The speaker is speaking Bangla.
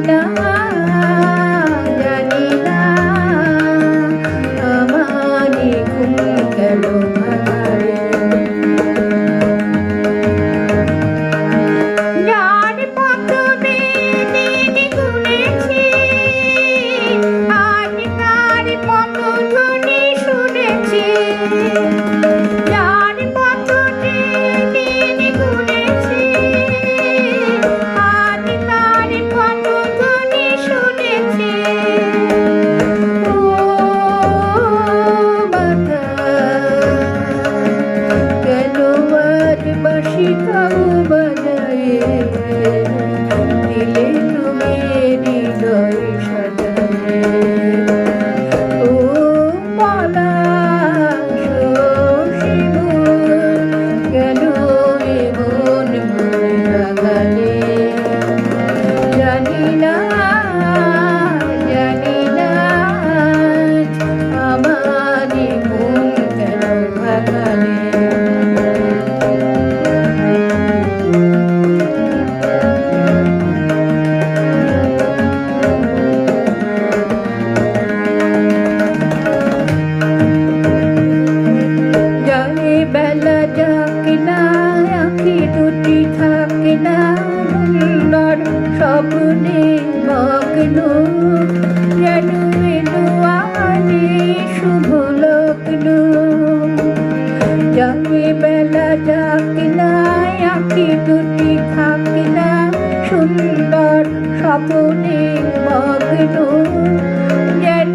না Thank you. সুন্দর স্বপ্নে মগ্ন। যেন এলো আনে শুভ লগ্ন। যাবে বেলা যাক না আঁকি দুটি থাক না, সুন্দর স্বপ্নে মগ্ন। যেন